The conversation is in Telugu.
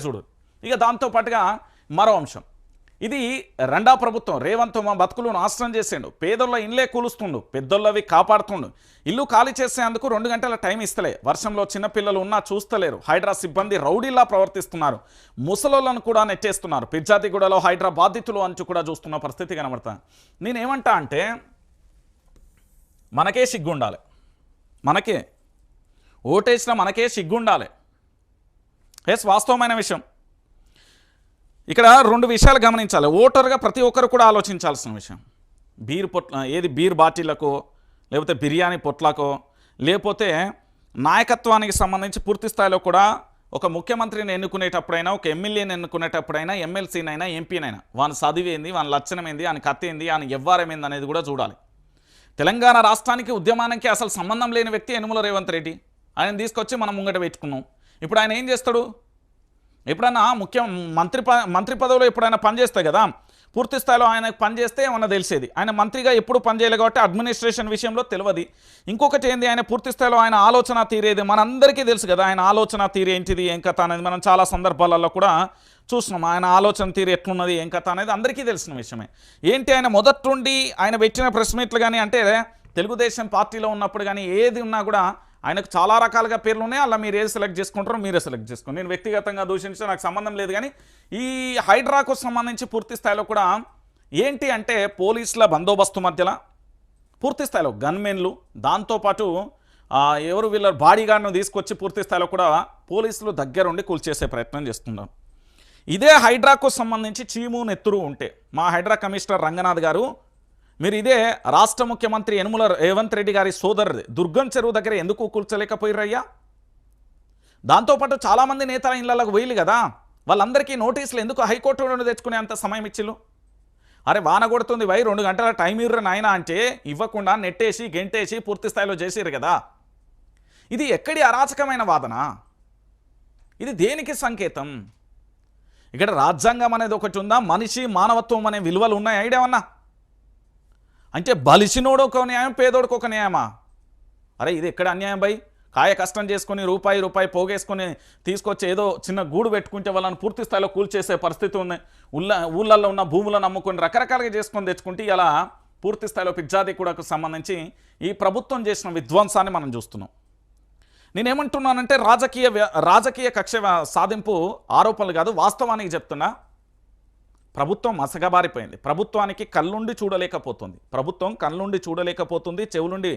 చూడు. ఇక దాంతో పాటుగా మరో అంశం. ఇది రెండా ప్రభుత్వం రేవంత్ మా బతుకులు నాశనం చేసిండు. పేదోళ్ళ ఇల్లే కూలుస్తుండు పెద్దోళ్ళవి కాపాడుతుండు. ఇల్లు ఖాళీ చేసేందుకు రెండు గంటల టైం ఇస్తలే. వర్షంలో చిన్నపిల్లలు ఉన్నా చూస్తలేరు. హైడ్రా సిబ్బంది రౌడీలా ప్రవర్తిస్తున్నారు. ముసలోళ్ళను కూడా నెట్టేస్తున్నారు. పిజ్జాతిగూడలో హైడ్రా బాధితులు అంచు కూడా చూస్తున్న పరిస్థితి కనబడతా. నేనేమంటా అంటే మనకే సిగ్గుండాలి. మనకే. ఓటేసిన మనకే సిగ్గుండాలి. ఎస్ వాస్తవమైన విషయం. ఇక్కడ రెండు విషయాలు గమనించాలి. ఓటర్గా ప్రతి ఒక్కరు కూడా ఆలోచించాల్సిన విషయం. బీర్ పొట్ల ఏది బీర్ బాటిళ్ళకో లేకపోతే బిర్యానీ పొట్లకో లేకపోతే నాయకత్వానికి సంబంధించి పూర్తి స్థాయిలో కూడా ఒక ముఖ్యమంత్రిని ఎన్నుకునేటప్పుడైనా ఒక ఎమ్మెల్యేని ఎన్నుకునేటప్పుడైనా ఎమ్మెల్సీనైనా ఎంపీనైనా వాని చదివేంది వాని లక్షణమైంది కత్తి ఏంది ఆయన ఎవ్వారమైంది అనేది కూడా చూడాలి. తెలంగాణ రాష్ట్రానికి ఉద్యమానికి అసలు సంబంధం లేని వ్యక్తి యనుమల రేవంత్ రెడ్డి. ఆయన తీసుకొచ్చి మనం ముంగట పెట్టుకున్నాం. ఇప్పుడు ఆయన ఏం చేస్తాడు? ఎప్పుడైనా ముఖ్యం మంత్రి మంత్రి పదవిలో ఎప్పుడైనా పనిచేస్తాయి కదా? పూర్తి స్థాయిలో ఆయన పనిచేస్తే ఏమన్నా తెలిసేది. ఆయన మంత్రిగా ఎప్పుడు పనిచేయలేదు కాబట్టి అడ్మినిస్ట్రేషన్ విషయంలో తెలియదు. ఇంకొకటి ఏంది? ఆయన పూర్తి స్థాయిలో ఆయన ఆలోచన తీరేది మనందరికీ తెలుసు కదా? ఆయన ఆలోచన తీరు ఏంటిది? ఏం కథ అనేది మనం చాలా సందర్భాలలో కూడా చూస్తున్నాం ఆయన ఆలోచన తీరు ఎట్లున్నది? ఏం కథ అనేది అందరికీ తెలిసిన విషయమే. ఏంటి ఆయన మొదటి నుండి ఆయన పెట్టిన ప్రెస్ మీట్లు కానీ అంటే తెలుగుదేశం పార్టీలో ఉన్నప్పుడు కానీ ఏది ఉన్నా కూడా ఆయనకు చాలా రకాలుగా పేర్లు ఉన్నాయి అలా మీరు ఏది సెలెక్ట్ చేసుకుంటారో మీరే సెలెక్ట్ చేసుకోండి. నేను వ్యక్తిగతంగా దూషించే నాకు సంబంధం లేదు కానీ ఈ హైడ్రాకు సంబంధించి పూర్తి స్థాయిలో కూడా ఏంటి అంటే పోలీసుల బందోబస్తు మధ్యలో పూర్తి స్థాయిలో గన్మెన్లు దాంతోపాటు ఎవరు వీళ్ళ బాడీగార్డ్ను తీసుకొచ్చి పూర్తి స్థాయిలో కూడా పోలీసులు దగ్గరుండి కూల్చేసే ప్రయత్నం చేస్తున్నారు. ఇదే హైడ్రాకు సంబంధించి చీము నెత్తురు ఉంటే మా హైడ్రా కమిషనర్ రంగనాథ్ గారు మీరు ఇదే రాష్ట్ర ముఖ్యమంత్రి యనుమల రేవంత్ రెడ్డి గారి సోదరుది దుర్గం చెరువు దగ్గర ఎందుకు కూల్చలేకపోయారయ్యా దాంతోపాటు చాలామంది నేతల ఇళ్ళకు పోయిలు కదా. వాళ్ళందరికీ నోటీసులు ఎందుకు హైకోర్టు నుండి తెచ్చుకునే అంత సమయం ఇచ్చిల్లు? అరే వాన కొడుతుంది వై రెండు గంటల టైం ఇర్రు నాయన అంటే ఇవ్వకుండా నెట్టేసి గెంటేసి పూర్తి స్థాయిలో చేసిరు కదా. ఇది ఎక్కడి అరాచకమైన వాదన? ఇది దేనికి సంకేతం? ఇక్కడ రాజ్యాంగం అనేది ఒకటి ఉందా? మనిషి మానవత్వం అనే విలువలు ఉన్నాయి? ఐడియావన్నా అంటే బలిసినోడు ఒక న్యాయం పేదోడికి ఒక న్యాయమా? అరే ఇది ఎక్కడ అన్యాయం బై? కాయ కష్టం చేసుకొని రూపాయి రూపాయి పోగేసుకొని తీసుకొచ్చి ఏదో చిన్న గూడు పెట్టుకుంటే వాళ్ళని పూర్తి స్థాయిలో కూల్చేసే పరిస్థితి ఉంది. ఉళ్ళ ఊళ్ళల్లో ఉన్న భూములను అమ్ముకొని రకరకాలుగా చేసుకొని తెచ్చుకుంటే ఇలా పూర్తి స్థాయిలో పిజ్జాది కూడా సంబంధించి ఈ ప్రభుత్వం చేసిన విధ్వంసాన్ని మనం చూస్తున్నాం. నేనేమంటున్నానంటే రాజకీయ రాజకీయ కక్ష సాధింపు ఆరోపణలు కాదు వాస్తవానికి చెప్తున్నా. ప్రభుత్వం మసగబారిపోయింది ప్రభుత్వానికి కళ్ళుండి చూడలేకపోతుంది. ప్రభుత్వం కళ్ళుండి చూడలేకపోతుంది. చెవులుండి